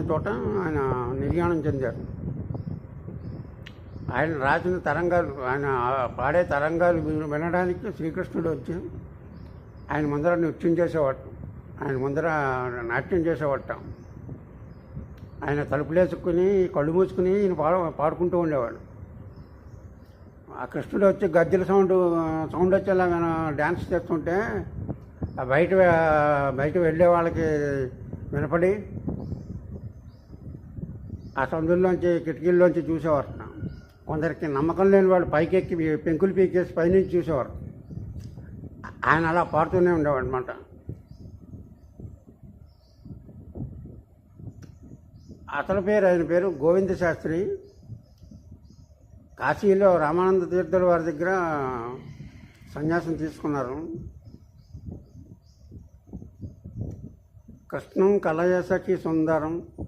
చోట ఆయన నిర్యాణం చెందారు. ఆయన రాసిన తరంగాలు ఆయన పాడే తరంగాలు వినడానికి శ్రీకృష్ణుడు వచ్చి ఆయన ముందర నృత్యం చేసేవాడు ఆయన ముందర నాట్యం చేసేవాట ఆయన తలుపులేసుకుని కళ్ళు మూసుకుని ఈయన పాడ పాడుకుంటూ ఉండేవాడు. ఆ కృష్ణుడు వచ్చి గద్దెల సౌండ్ సౌండ్ వచ్చేలా డ్యాన్స్ చేస్తుంటే బయట బయట వెళ్ళే వాళ్ళకి వినపడి ఆ సందుల్లోంచి కిటికీల్లోంచి చూసేవారు. కొందరికి నమ్మకం లేని వాళ్ళు పైకెక్కి పెంకులు పీకేసి పైనుంచి చూసేవారు. ఆయన అలా పాడుతూనే ఉండేవాడు అనమాట అతని పేరు ఆయన పేరు గోవింద శాస్త్రి. కాశీలో రామానంద తీర్థుల వారి దగ్గర సన్యాసం తీసుకున్నారు. కృష్ణం కలయసకి సుందరం